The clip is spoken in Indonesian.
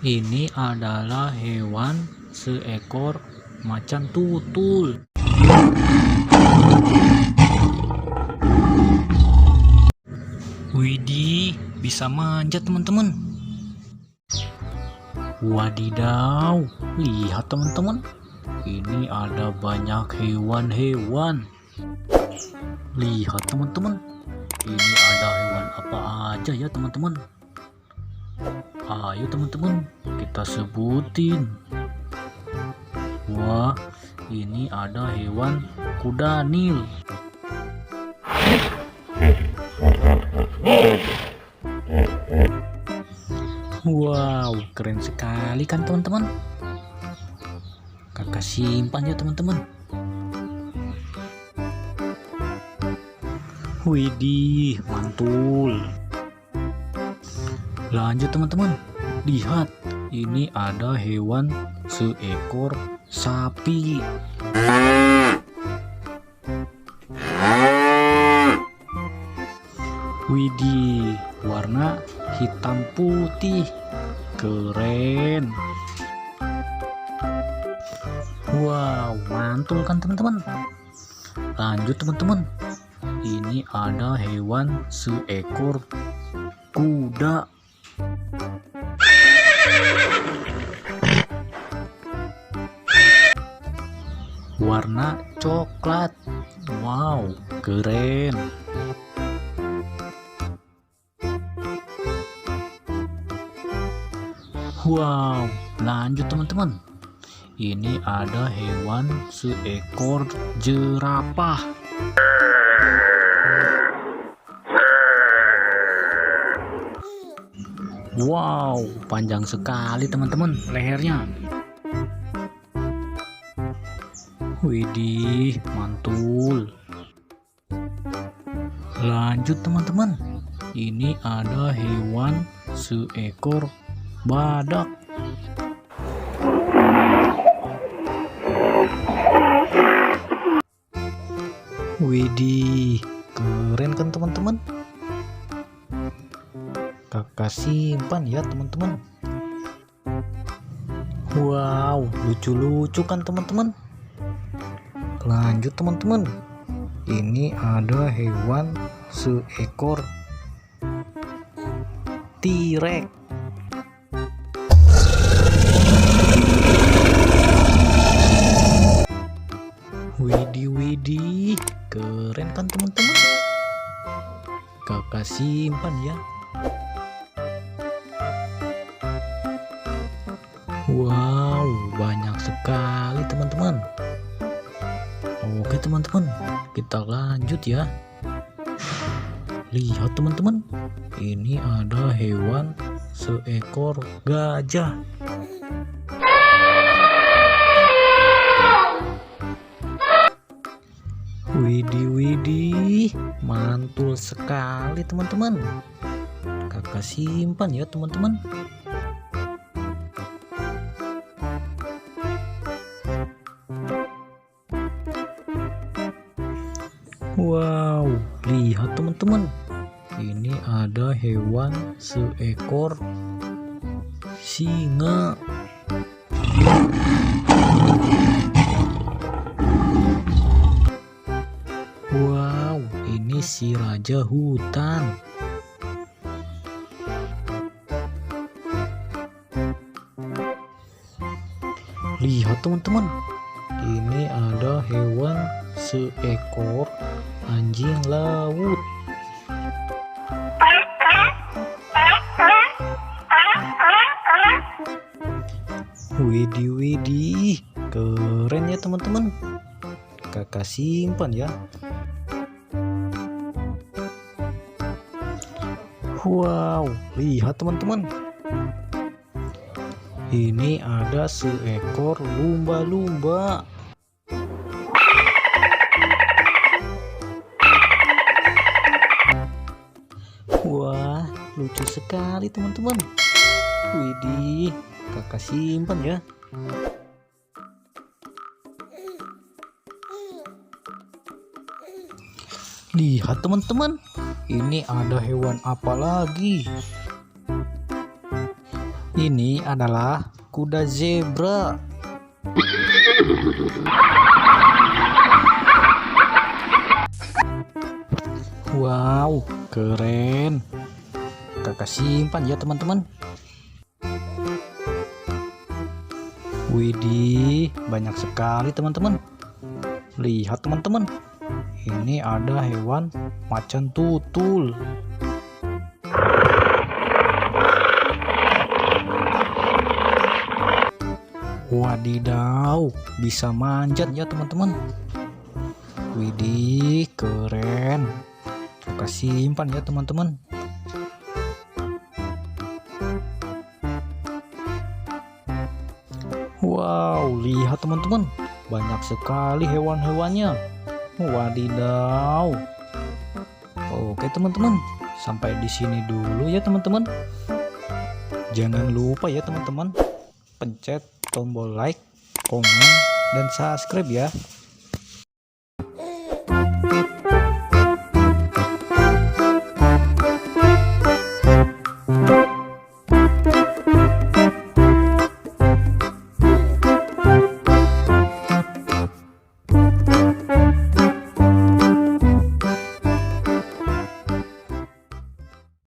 Ini adalah hewan seekor macan tutul. Widih, bisa manjat teman-teman. Wadidaw, lihat teman-teman. Ini ada banyak hewan-hewan. Lihat teman-teman. Ini ada hewan apa aja ya teman-teman. Ayo teman-teman, kita sebutin. Wah, ini ada hewan kuda nil. Wow, keren sekali kan teman-teman? Kakak simpan ya teman-teman. Widih, mantul. Lanjut teman-teman. Lihat, ini ada hewan seekor sapi. Widih, warna hitam putih. Keren. Wow, mantul kan teman-teman? Lanjut teman-teman. Ini ada hewan seekor kuda. Warna coklat. Wow, keren. Wow, lanjut teman-teman. Ini ada hewan seekor jerapah. Wow, panjang sekali teman-teman lehernya. Widih, mantul. Lanjut teman-teman. Ini ada hewan seekor badak. Widih, keren kan teman-teman? Kakak simpan ya teman-teman. Wow, lucu-lucu kan teman-teman? Lanjut teman-teman. Ini ada hewan seekor T-Rex. Widih widih, keren kan teman-teman? Kakak simpan ya. Wow, banyak sekali teman-teman. Oke teman-teman, kita lanjut ya. Lihat teman-teman, ini ada hewan seekor gajah. Widih widih, mantul sekali teman-teman. Kakak simpan ya teman-teman. Wow, lihat teman-teman. Ini ada hewan seekor singa. Wow, ini si raja hutan. Lihat teman-teman, ini ada hewan seekor anjing laut. Widih widih, keren ya teman-teman. Kakak simpan ya. Wow, lihat teman-teman. Ini ada seekor lumba-lumba. Lucu sekali teman-teman. Widih, kakak simpan ya. Lihat teman-teman, ini ada hewan apa lagi? Ini adalah kuda zebra. Wow, keren. Kakak simpan ya teman-teman. Widih, banyak sekali teman-teman. Lihat teman-teman. Ini ada hewan macan tutul. Wadidaw, bisa manjat ya teman-teman. Widih, keren. Kakak simpan ya teman-teman. Wow, lihat teman-teman. Banyak sekali hewan-hewannya. Wadidaw. Oke teman-teman, sampai di sini dulu ya teman-teman. Jangan lupa ya teman-teman, pencet tombol like, komen, dan subscribe ya.